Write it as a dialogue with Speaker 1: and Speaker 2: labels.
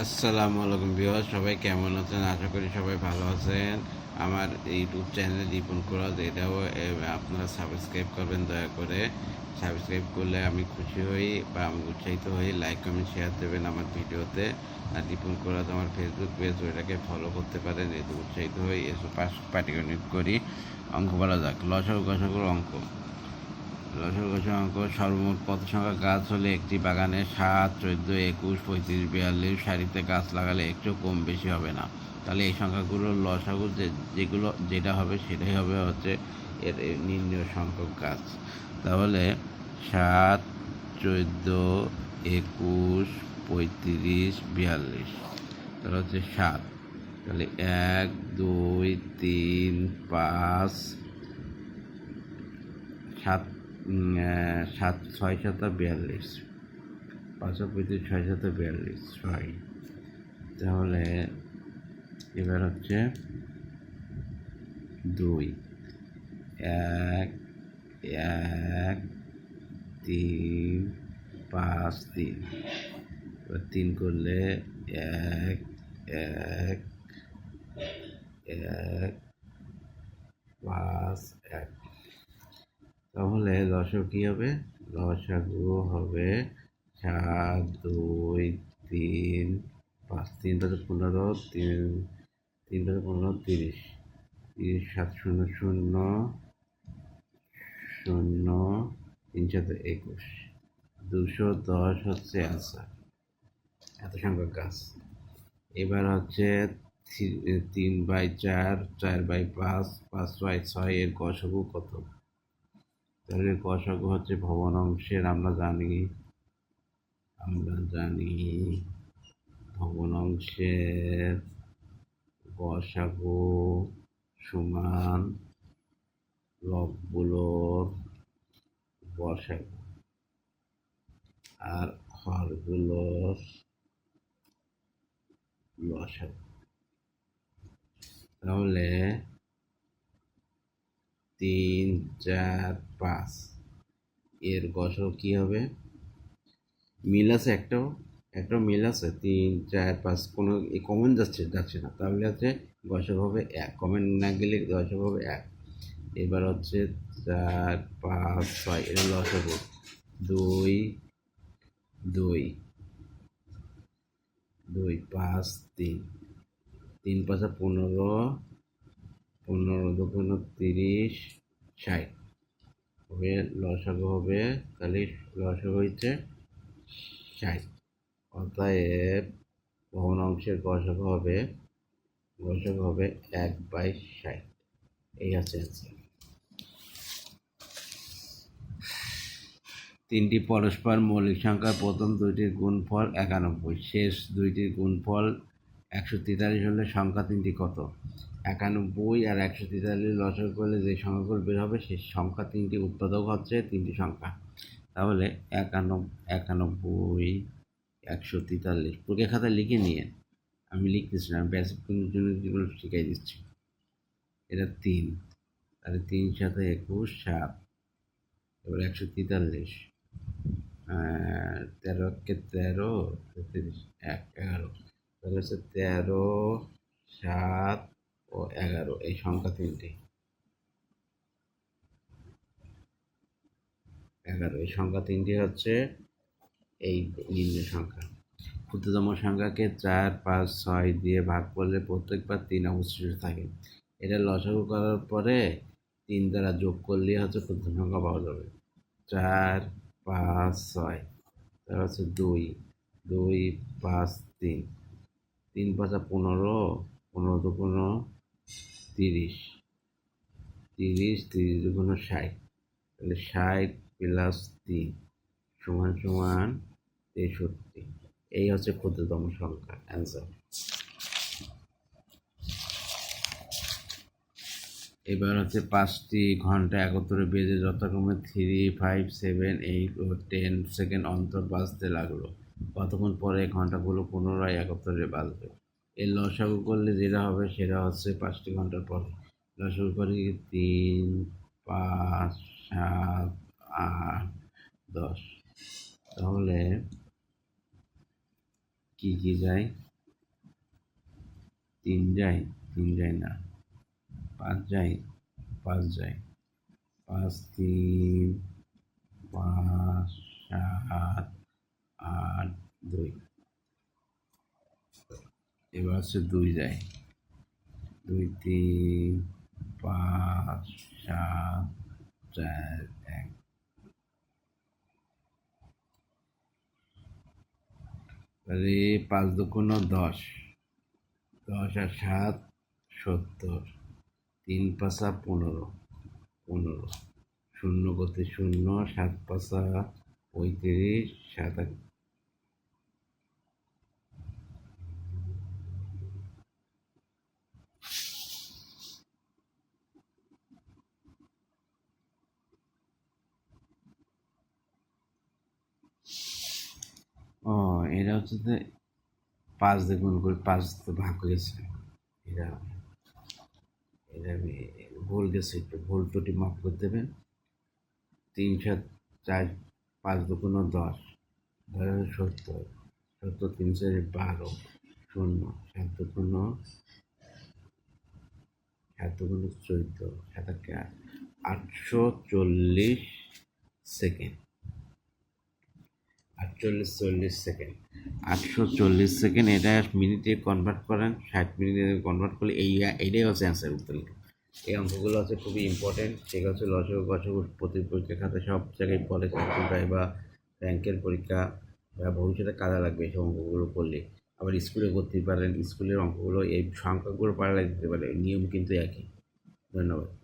Speaker 1: আসসালামু আলাইকুম বিহার সবাই কেমন আছেন? আশা করি সবাই ভালো আছেন। আমার ইউটিউব চ্যানেল দীপন কুরাজ এটাও আপনারা সাবস্ক্রাইব করবেন দয়া করে। সাবস্ক্রাইব করলে আমি খুশি হই বা আমি উৎসাহিত হই। লাইক কমেন্ট শেয়ার দেবেন আমার ভিডিওতে। আর দীপন কুরাজ আমার ফেসবুক পেজ ওইটাকে ফলো করতে পারেন, এতে উৎসাহিত হই। এসব পাশ পাটিগণিত করি। অঙ্ক বলা যাক। লসক গসকের অঙ্ক। গসক অঙ্ক সর্বমোট কত সংখ্যা গাছ হলে একটি বাগানে সাত, চোদ্দ, একুশ, পঁয়ত্রিশ, বিয়াল্লিশ সারিতে গাছ লাগালে একটু কম বেশি হবে না? তাহলে এই সংখ্যাগুলো লসাগু যেগুলো, যেটা হবে সেটাই হবে হচ্ছে এর নির্ণয় সংখ্যক গাছ। তাহলে সাত, চোদ্দ, একুশ, পঁয়ত্রিশ, বিয়াল্লিশ, তাহলে হচ্ছে সাত। তাহলে এক, দুই, তিন, পাঁচ, সাত সাত, ছয় শত বিয়াল্লিশ। পাঁচশো পঁয়ত্রিশ ছয় শত বিয়াল্লিশ, ছয়। তাহলে এবার হচ্ছে দুই। এক এক, তিন, পাঁচ, তিন। এবার তিন করলে এক এক এক, পাঁচ, এক। তাহলে লসক কী হবে? লসাগু হবে সাত, দুই, তিন, পাঁচ তিন পাঁচ পনেরো, তিন তিন পাঁচ পনেরো, তিরিশ। তিরিশ সাত, শূন্য শূন্য শূন্য, তিন, সাত, একুশ। দুশো দশ হচ্ছে অ্যান্সার এত সংখ্যক গাছ। এবার হচ্ছে তিন বাই চার চার বাই পাঁচ পাঁচ বাই ছয়, এর গসগু কত? তাহলে গসগু হচ্ছে ভবন অংশের, আমরা জানি আমরা জানি ভবন অংশের গসাগু সমান লবগুলোর গসাগু আর হরগুলোর লসাগু তাহলে তিন, চার, পাঁচ। এর গসক কি হবে? মিল আছে একটাও? একটাও মিল আছে? তিন, চার, পাঁচ, কোনো কমন যাচ্ছে যাচ্ছে না। তাহলে হচ্ছে গসক হবে এক। কমন না গেলে গসক হবে এক। এবার হচ্ছে চার, পাঁচ, ছয়। এর লসক দুই দুই। দুই, পাঁচ, তিন। তিন, পাঁচা পনেরো। পনেরো দুগুণ তিরিশ, ষাট। হবে, লসাগু হবে, তাহলে লসাগু হচ্ছে ষাট। অতএব ভবন অংশের গসাগু হবে গসাগু হবে এক বাই ষাট। এই আছে অ্যান্সার তিনটি পরস্পর মৌলিক সংখ্যার প্রথম দুইটির গুণফল একানব্বই। শেষ দুইটির গুণফল একশো তেতাল্লিশ হলে সংখ্যা তিনটি কত? একানব্বই আর একশো তেতাল্লিশ লসক করলে যে সংখ্যাগুলো বের হবে, সেই সংখ্যা তিনটি উৎপাদক হচ্ছে, তিনটি সংখ্যা। তাহলে একানব্বই একানব্বই একশো তেতাল্লিশ। পরীক্ষা খাতায় লিখে নিয়ে আমি লিখতেছি না বেসিক জন্য যেগুলো শিখাই দিচ্ছি। এটা তিন। তাহলে তিন সাথে একুশ, সাত। এবার একশো তেতাল্লিশ। তেরো, কে তেরো? তেত্রিশ, এক, এগারো। তাহলে হচ্ছে তেরো, সাত ও এগারো, এই সংখ্যা তিনটি। এগারো, এই সংখ্যা তিনটি হচ্ছে এই নিম্ন সংখ্যা। ক্ষুদ্রতম সংখ্যাকে চার, পাঁচ, ছয় দিয়ে ভাগ করলে প্রত্যেকবার তিন অবশিষ্ট থাকে। এটা লসাগু করার পরে তিন দ্বারা যোগ করলে হচ্ছে ক্ষুদ্র সংখ্যা পাওয়া যাবে। চার, পাঁচ, ছয়, তার হচ্ছে দুই দুই, পাঁচ, তিন। তিন পাঁচা পনেরো পনেরো দুগুণ তিরিশ। তিরিশ তিরিশ দুগুণ ষাট। তাহলে ষাট প্লাস তিন সমান সমান তেষট্টি। এই হচ্ছে ক্ষুদ্রতম সংখ্যা অ্যান্সার এবার হচ্ছে পাঁচটি ঘণ্টা একত্রে বেজে যথাক্রমে থ্রি ফাইভ সেভেন এইট ও টেন সেকেন্ড অন্তর বাজতে লাগল। কতক্ষণ পরে ঘন্টাগুলো পুনরায় একত্রে বাজবে? এর লসাগু করলে যেটা হবে সেটা হচ্ছে পাঁচটি ঘণ্টার পর। লসাগু করি তিন, পাঁচ, সাত, আট, দশ। তাহলে কি কি যায়? তিন যায় তিন যায় না। পাঁচ যায় পাঁচ যায়। পাঁচ, তিন, পাঁচ, সাত, আট, দুই। এবার হচ্ছে দুই যায়। দুই, তিন, পাঁচ, সাত, চার, এক। তাহলে পাঁচ দুগুণ দশ। দশ আর সাত, সত্তর। তিন পাঁচা পনেরো। পনেরো। শূন্য গতি শূন্য, সাত পাঁচা পঁয়ত্রিশ, সাত আট ও এটা হচ্ছে পাঁচ দিয়ে গুণ করে পাঁচ ভাগ হয়েছে এটা আমি ভুল গেছে, একটু ভুল ত্রুটি মাফ করে দেবেন। তিন সাত চার পাঁচ দুগুণ দশ, ধরেন সত্তর সত্তর তিন চার বারো, শূন্য, সাত দুগুণ সাত দুগুণ চোদ্দ সাত আটশো চল্লিশ সেকেন্ড, আটচল্লিশ চল্লিশ সেকেন্ড। আটশো চল্লিশ সেকেন্ড, এটা মিনিটে কনভার্ট করেন, ষাট মিনিটে কনভার্ট করলে এই এইটাই হচ্ছে অ্যান্সার উত্তর এই অঙ্কগুলো হচ্ছে খুবই ইম্পর্টেন্ট সেটা হচ্ছে লসক গসক প্রতি পরীক্ষা খাতে, সব জায়গায় কলেজ চাকরি বা ব্যাংকের পরীক্ষা বা ভবিষ্যতে কাজে লাগবে এই অঙ্কগুলো করলে। আবার স্কুলে করতেই পারেন স্কুলের অঙ্কগুলো, এই সংখ্যাগুলো পারলে দিতে পারে, নিয়ম কিন্তু একই। ধন্যবাদ।